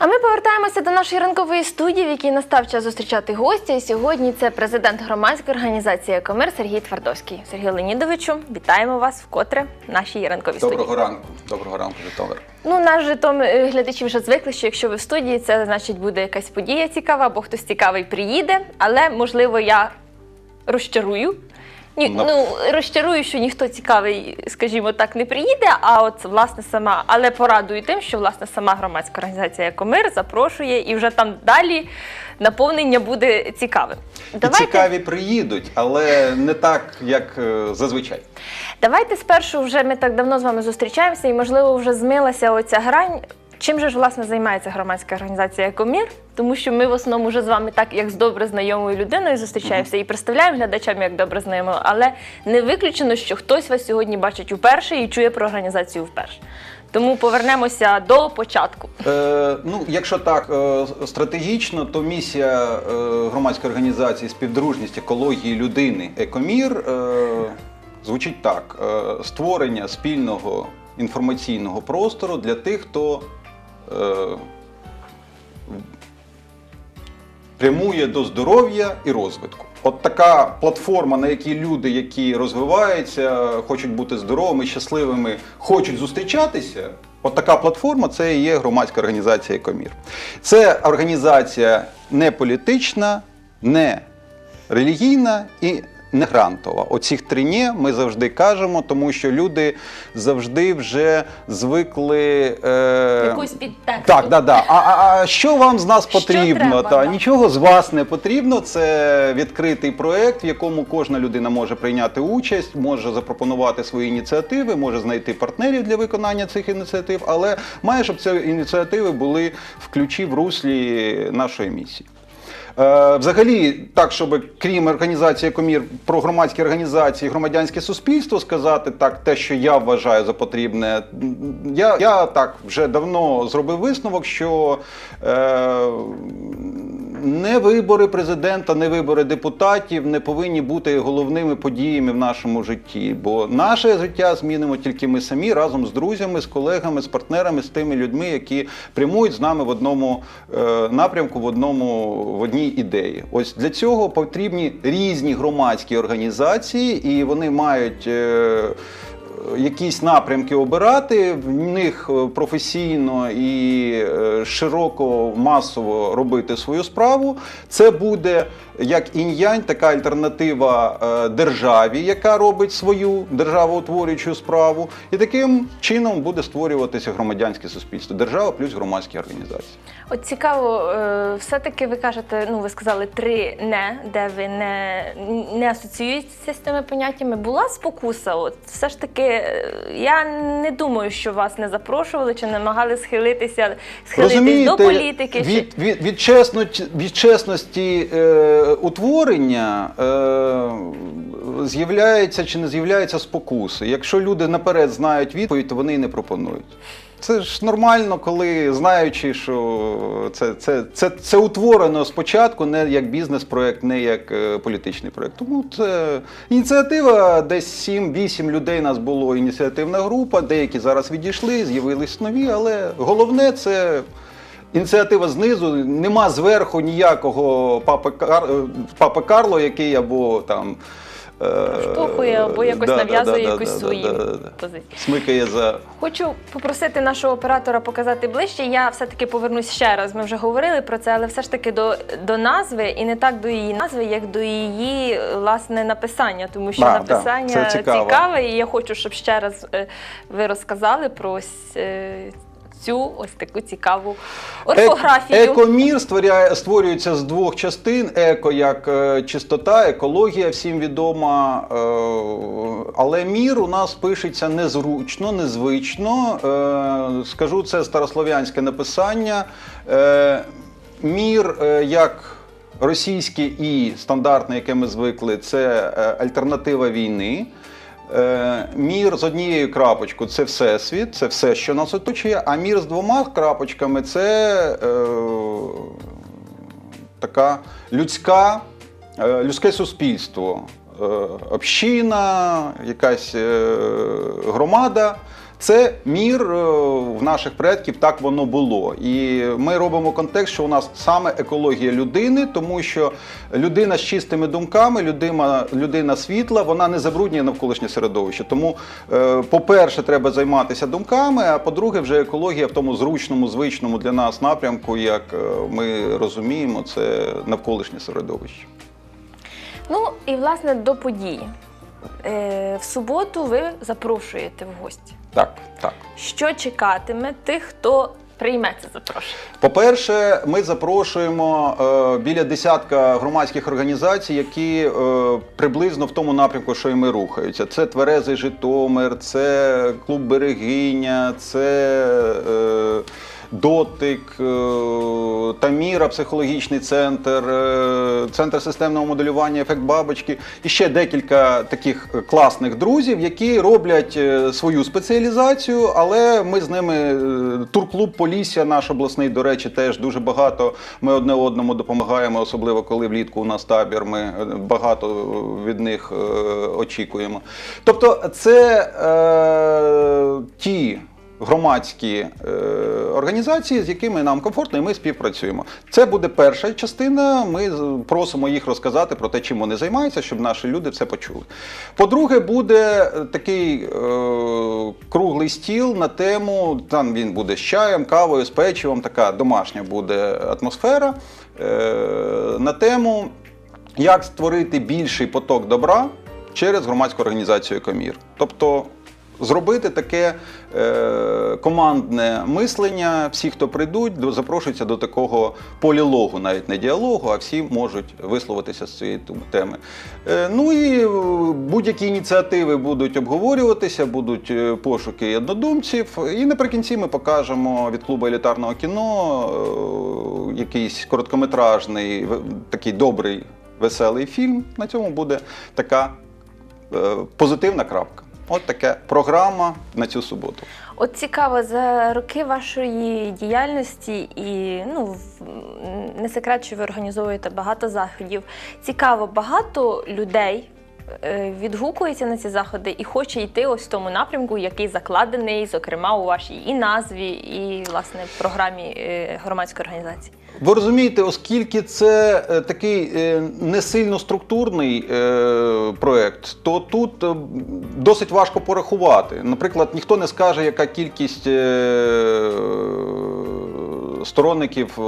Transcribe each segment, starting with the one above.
А ми повертаємося до нашої ранкової студії, в якій настав час зустрічати гостя. І сьогодні це президент громадської організації «Екомир» Сергій Твардовський. Сергію Леонідовичу, вітаємо вас вкотре в нашій ранковій Доброго студії. ранку. Доброго ранку, Житомир. Ну, наш Житомир е, глядачі вже звикли, що якщо ви в студії, це значить буде якась подія цікава, або хтось цікавий приїде. Але можливо я розчарую. Ні, Ну. ну розчарую, що ніхто цікавий, скажімо так, не приїде. А от власне сама, але порадую тим, що власне сама громадська організація Екомир запрошує, і вже там далі наповнення буде цікавим. І цікаві приїдуть, але не так, як е, зазвичай. Давайте спершу вже ми так давно з вами зустрічаємося, і можливо вже змилася оця грань. Чим же ж власне займається громадська організація Екомір? Тому що ми в основному вже з вами так, як з добре знайомою людиною зустрічаємося і представляємо глядачам як добре знайомою, але не виключено, що хтось вас сьогодні бачить уперше і чує про організацію вперше. Тому повернемося до початку. Е, ну, якщо так е, стратегічно, то місія е, громадської організації співдружність екології людини Екомір е, звучить так: е, створення спільного інформаційного простору для тих, хто прямує до здоров'я і розвитку. От така платформа, на якій люди, які розвиваються, хочуть бути здоровими, щасливими, хочуть зустрічатися. От така платформа це і є громадська організація Екомір. Це організація не політична, не релігійна і не грантова. Оцих три «ні» ми завжди кажемо, тому що люди завжди вже звикли. Е... Якусь підтексту. Так, да, да. А, а, а що вам з нас Що потрібно? треба, Та да. нічого з вас не потрібно. Це відкритий проект, в якому кожна людина може прийняти участь, може запропонувати свої ініціативи, може знайти партнерів для виконання цих ініціатив, але має, щоб ці ініціативи були в ключі в руслі нашої місії. Е, Взагалі, так, щоб крім організації Комір про громадські організації, громадянське суспільство сказати так, те, що я вважаю за потрібне, я, я так вже давно зробив висновок, що е, не вибори президента, не вибори депутатів не повинні бути головними подіями в нашому житті. Бо наше життя змінимо тільки ми самі разом з друзями, з колегами, з партнерами, з тими людьми, які прямують з нами в одному е, напрямку, в одному в одній ідеї. Ось для цього потрібні різні громадські організації, і вони мають. е, Якісь напрямки обирати, в них е, професійно і е, широко масово робити свою справу. Це буде як інь-янь, така альтернатива е, державі, яка робить свою державоутворюючу справу. І таким чином буде створюватися громадянське суспільство. Держава плюс громадські організації. От цікаво, е, все-таки ви кажете, ну ви сказали три не, де ви не, не асоціюєтеся з цими поняттями. Була спокуса? От все ж таки, е, я не думаю, що вас не запрошували чи намагали схилитися, схилитись до політики. чи- від, від, від, чесності, від чесності е, утворення е, з'являється чи не з'являється спокуси. Якщо люди наперед знають відповідь, то вони і не пропонують. Це ж нормально, коли знаючи, що це, це, це, це утворено спочатку не як бізнес-проект, не як е, політичний проект. Тому це ініціатива, десь 7-8 людей нас було ініціативна група, деякі зараз відійшли, з'явились нові, але головне це. Ініціатива знизу, нема зверху ніякого папи, Кар... е, папи Карло, який або там е, Штовхує або якось да, нав'язує да, якусь да, свої да, да, да. позиції. Смикає за Хочу попросити нашого оператора показати ближче. Я все-таки повернусь ще раз. Ми вже говорили про це, але все ж таки до, до назви і не так до її назви, як до її власне написання, тому що да, написання цікаве, і я хочу, щоб ще раз е, ви розказали про ось, цю ось таку цікаву орфографію. Ек- Екомір створяє, створюється з двох частин: еко як е, чистота, екологія всім відома. Е, але мір у нас пишеться незручно, незвично. Е, скажу, це старослов'янське написання. Е, мір е, як російське і стандартне, яке ми звикли, це е, альтернатива війни. Е, Мір з однією крапочкою це всесвіт, це все, що нас оточує, а мір з двома крапочками це е, така людська, е, людське суспільство, е, община, якась е, громада. Це мір е, в наших предків, так воно було. І ми робимо контекст, що у нас саме екологія людини, тому що людина з чистими думками, людина, людина світла, вона не забруднює навколишнє середовище. Тому, е, по-перше, треба займатися думками, а по-друге, вже екологія в тому зручному, звичному для нас напрямку, як е, ми розуміємо, це навколишнє середовище. Ну і власне до події. Е, в суботу ви запрошуєте в гості. Так, так. Що чекатиме тих, хто прийме це запрошення? По-перше, ми запрошуємо е, біля десятка громадських організацій, які е, приблизно в тому напрямку, що і ми рухаються. Це Тверезий Житомир, це клуб Берегиня, це е, Дотик, е, Таміра, психологічний центр, е, центр системного моделювання, ефект бабочки і ще декілька таких класних друзів, які роблять е, свою спеціалізацію, але ми з ними турклуб Полісся, наш обласний, до речі, теж дуже багато. Ми одне одному допомагаємо, особливо коли влітку у нас табір. Ми багато від них очікуємо. Тобто, це е, ті громадські е, організації, з якими нам комфортно, і ми співпрацюємо. Це буде перша частина. Ми просимо їх розказати про те, чим вони займаються, щоб наші люди це почули. По-друге, буде е, такий е, круглий стіл на тему. Там він буде з чаєм, кавою, з печивом. Така домашня буде атмосфера е, на тему. Як створити більший поток добра через громадську організацію Комір? Тобто зробити таке е, командне мислення. Всі, хто прийдуть, запрошуються до такого полілогу, навіть не діалогу, а всі можуть висловитися з цієї теми. Е, ну і е, будь-які ініціативи будуть обговорюватися, будуть е, пошуки однодумців. І наприкінці ми покажемо від клубу елітарного кіно е, якийсь короткометражний, такий добрий, веселий фільм. На цьому буде така е, позитивна крапка. От така програма на цю суботу. От цікаво, за роки вашої діяльності і ну не секрет, що ви організовуєте багато заходів. Цікаво, багато людей е, відгукується на ці заходи і хоче йти ось в тому напрямку, який закладений, зокрема, у вашій і назві, і власне програмі е, громадської організації. Ви розумієте, оскільки це е, такий е, не сильно структурний е, проект, то тут досить важко порахувати. Наприклад, ніхто не скаже, яка кількість сторонників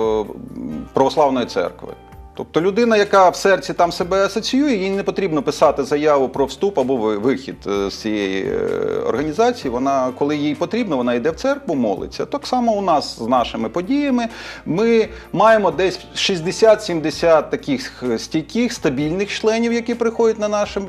православної церкви. Тобто людина, яка в серці там себе асоціює, їй не потрібно писати заяву про вступ або вихід е, з цієї е, організації. Вона, коли їй потрібно, вона йде в церкву, молиться. Так само у нас з нашими подіями. Ми маємо десь 60-70 таких стійких, стабільних членів, які приходять на наші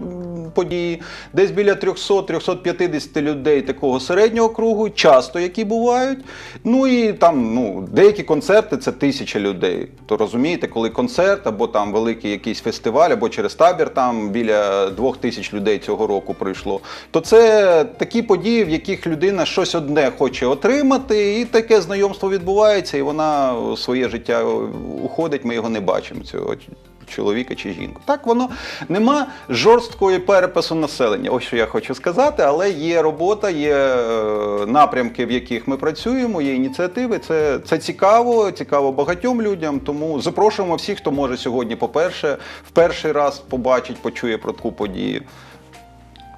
події. Десь біля 300-350 людей такого середнього кругу, часто які бувають. Ну і там ну, деякі концерти це тисяча людей. То розумієте, коли концерт або там великий якийсь фестиваль, або через табір там біля двох тисяч людей цього року прийшло. То це такі події, в яких людина щось одне хоче отримати, і таке знайомство відбувається, і вона своє життя уходить. Ми його не бачимо. Цього чоловіка чи жінку. Так воно нема жорсткої перепису населення. Ось що я хочу сказати, але є робота, є е, напрямки, в яких ми працюємо, є ініціативи. Це, це цікаво, цікаво багатьом людям. Тому запрошуємо всіх, хто може сьогодні, по-перше, в перший раз побачить, почує про таку подію.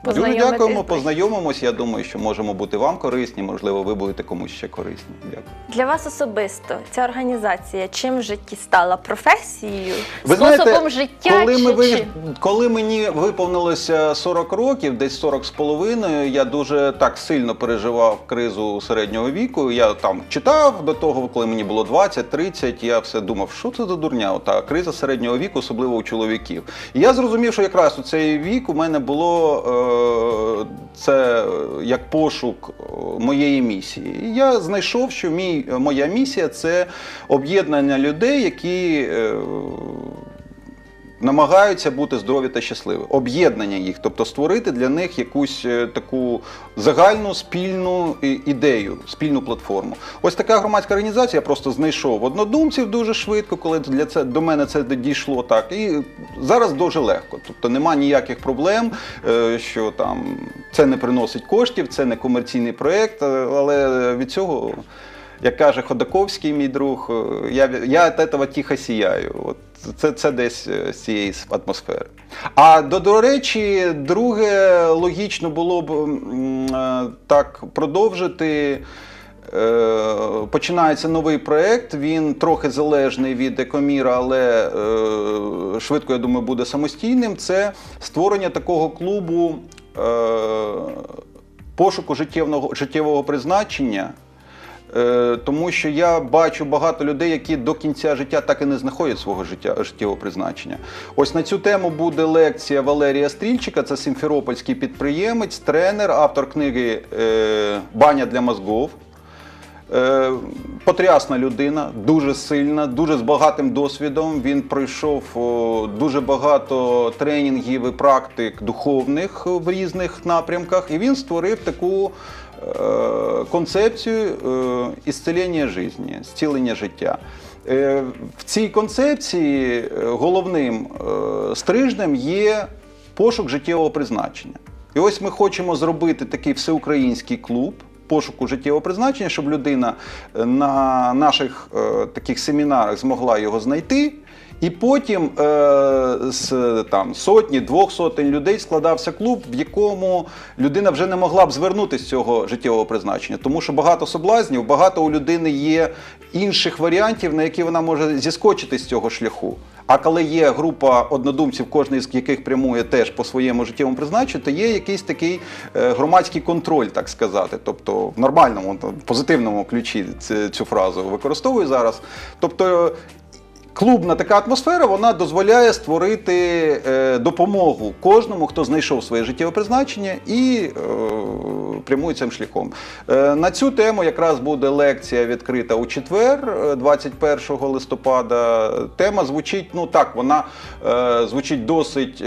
Дуже дякуємо, ближче. познайомимось. Я думаю, що можемо бути вам корисні, можливо, ви будете комусь ще корисні. Дякую. Для вас особисто ця організація чим в житті стала професією, Ви способом знаєте, життя коли, чи, ми ви... чи... коли мені виповнилося 40 років, десь 40 з половиною, я дуже так сильно переживав кризу середнього віку. Я там читав до того, коли мені було 20-30, я все думав, що це за дурня, ота криза середнього віку, особливо у чоловіків. І я зрозумів, що якраз у цей вік у мене було е, це як пошук е, моєї місії. Я знайшов, що мій, моя місія це об'єднання людей, які. Е, намагаються бути здорові та щасливі. Об'єднання їх, тобто створити для них якусь е, таку загальну спільну ідею, спільну платформу. Ось така громадська організація. Я просто знайшов однодумців дуже швидко, коли для це до мене це дійшло так. І зараз дуже легко. Тобто нема ніяких проблем, е, що там це не приносить коштів, це не комерційний проєкт, е, але від цього. Як каже Ходаковський, мій друг, е, я, я від цього тихо сіяю. От це, це десь е, з цієї атмосфери. А до, до речі, друге логічно було б е, так продовжити. Е, Починається новий проєкт, він трохи залежний від екоміра, але швидко, я думаю, буде самостійним. Це створення такого клубу пошуку життєвого, життєвого призначення. Е, Тому що я бачу багато людей, які до кінця життя так і не знаходять свого життя життєвого призначення. Ось на цю тему буде лекція Валерія Стрільчика, це сімферопольський підприємець, тренер, автор книги е, Баня для мозгов. Е, Потрясна людина, дуже сильна, дуже з багатим досвідом. Він пройшов дуже багато тренінгів і практик духовних в різних напрямках, і він створив таку концепцію е, ісцелення життя, зцілення життя. Е, В цій концепції головним стрижнем є пошук життєвого призначення. І ось ми хочемо зробити такий всеукраїнський клуб пошуку життєвого призначення, щоб людина е, на наших е, таких семінарах змогла його знайти. І потім е, з там сотні, двох сотень людей складався клуб, в якому людина вже не могла б звернути з цього життєвого призначення, тому що багато соблазнів, багато у людини є інших варіантів, на які вона може зіскочити з цього шляху. А коли є група однодумців, кожен з яких прямує теж по своєму життєвому призначенню, то є якийсь такий е, громадський контроль, так сказати. Тобто в нормальному, позитивному ключі цю фразу використовую зараз. Тобто Клубна така атмосфера вона дозволяє створити е, допомогу кожному, хто знайшов своє життєве призначення і е, прямує цим шляхом. Е, на цю тему якраз буде лекція відкрита у четвер, е, 21 листопада. Тема звучить, ну так, вона звучить досить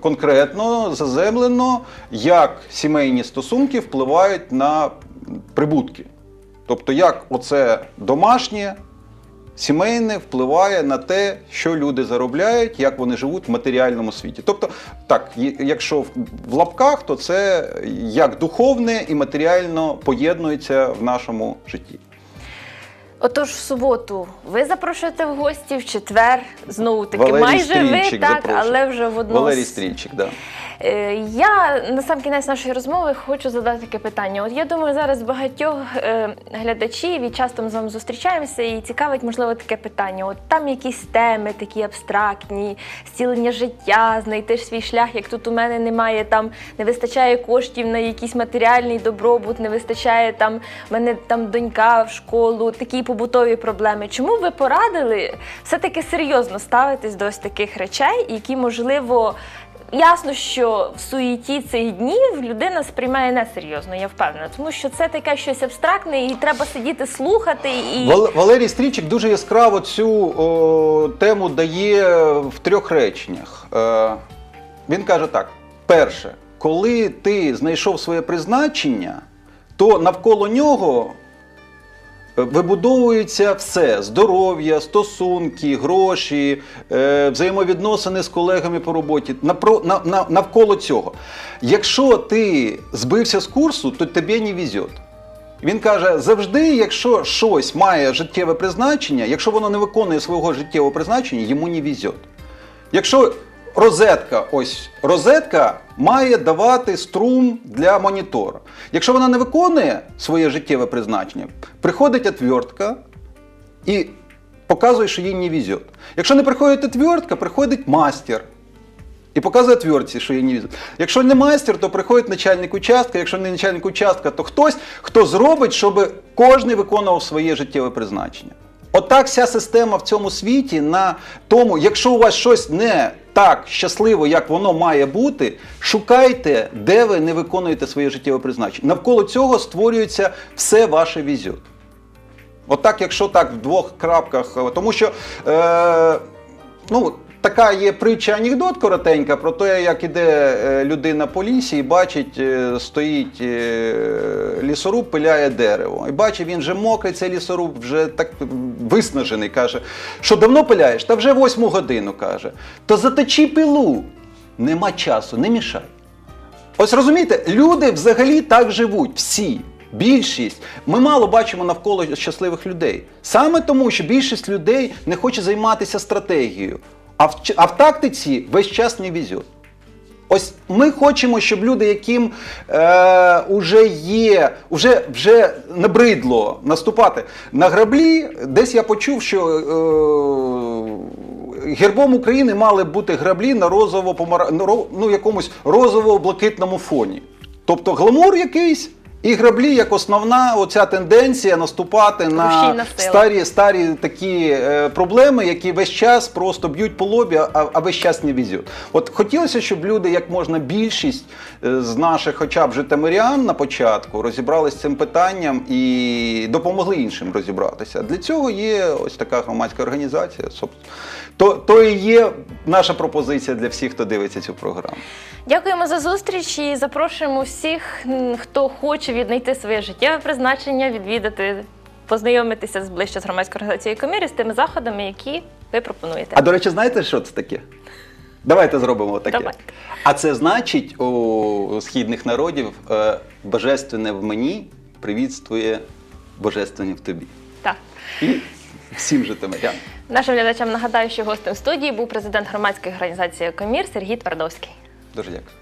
конкретно, заземлено, як сімейні стосунки впливають на прибутки. Тобто, як оце домашнє сімейне впливає на те, що люди заробляють, як вони живуть в матеріальному світі. Тобто, так, якщо в- лапках, то це як духовне і матеріально поєднується в нашому житті. Отож, в суботу ви запрошуєте в гості, в четвер знову таки Валерій майже ви так, запрошує. але вже в одному Валерій Стрільчик, да. Е, Я на сам кінець нашої розмови хочу задати таке питання. От я думаю, зараз багатьох е, глядачів і часто ми з вами зустрічаємося і цікавить, можливо, таке питання. От там якісь теми такі абстрактні, зцілення життя, знайти ж свій шлях, як тут у мене немає, там не вистачає коштів на якийсь матеріальний добробут, не вистачає там мене там донька в школу, такі побутові проблеми. Чому ви порадили все-таки серйозно ставитись до ось таких речей, які можливо. Ясно, що в суєті цих днів людина сприймає несерйозно, я впевнена, тому що це таке щось абстрактне, і треба сидіти слухати. І Вал- Валерій Стрічик дуже яскраво цю о, тему дає в трьох реченнях. Е, він каже так: перше, коли ти знайшов своє призначення, то навколо нього вибудовується все: здоров'я, стосунки, гроші, е, взаємовідносини з колегами по роботі. Навколо цього. Якщо ти збився з курсу, то тобі не везет. Він каже: завжди, якщо щось має життєве призначення, якщо воно не виконує свого життєвого призначення, йому не везет. Якщо розетка, ось розетка має давати струм для монітора. Якщо вона не виконує своє життєве призначення, приходить отвертка і показує, що їй не везет. Якщо не приходить отвертка, приходить мастер. І показує твердці, що її не везуть. Якщо не майстер, то приходить начальник участка. Якщо не начальник участка, то хтось, хто зробить, щоб кожен виконував своє життєве призначення. Отак вся система в цьому світі на тому, якщо у вас щось не так щасливо, як воно має бути, шукайте, де ви не виконуєте своє життєве призначення. Навколо цього створюється все ваше візю. Отак, якщо так в двох крапках, е, тому що е, ну, така є притча анекдот коротенька про те, як іде е, людина по лісі і бачить, е, стоїть е, лісоруб, пиляє дерево. І бачить, він вже мокрий, цей лісоруб вже так виснажений. Каже, що давно пиляєш? Та вже восьму годину каже. То заточи пилу. Нема часу, не мішай. Ось розумієте, люди взагалі так живуть, всі. Більшість. Ми мало бачимо навколо щасливих людей. Саме тому, що більшість людей не хоче займатися стратегією. А в, а в тактиці весь час не везет. Ось ми хочемо, щоб люди, яким е, уже є, уже, вже набридло наступати на граблі, десь я почув, що е, гербом України мали бути граблі на розово ну, якомусь розово-блакитному фоні. Тобто гламур якийсь. І граблі як основна оця тенденція наступати на старі, старі такі е, проблеми, які весь час просто б'ють по лобі, а, а весь час не візють. От хотілося, щоб люди, як можна більшість е, з наших, хоча б житомирян на початку, розібралися з цим питанням і допомогли іншим розібратися. Для цього є ось така громадська організація. То, то і є наша пропозиція для всіх, хто дивиться цю програму. Дякуємо за зустріч і запрошуємо всіх, хто хоче віднайти своє життєве призначення, відвідати, познайомитися зближче з громадською організацією «Комір» і з тими заходами, які ви пропонуєте. А до речі, знаєте, що це таке? Давайте зробимо таке. Давайте. А це значить у східних народів е, божественне в мені привітствує божественне в тобі. Так. І всім житомирянам. Нашим глядачам нагадаю, що гостем студії був президент громадської організації «Комір» Сергій Твардовський. Дуже дякую.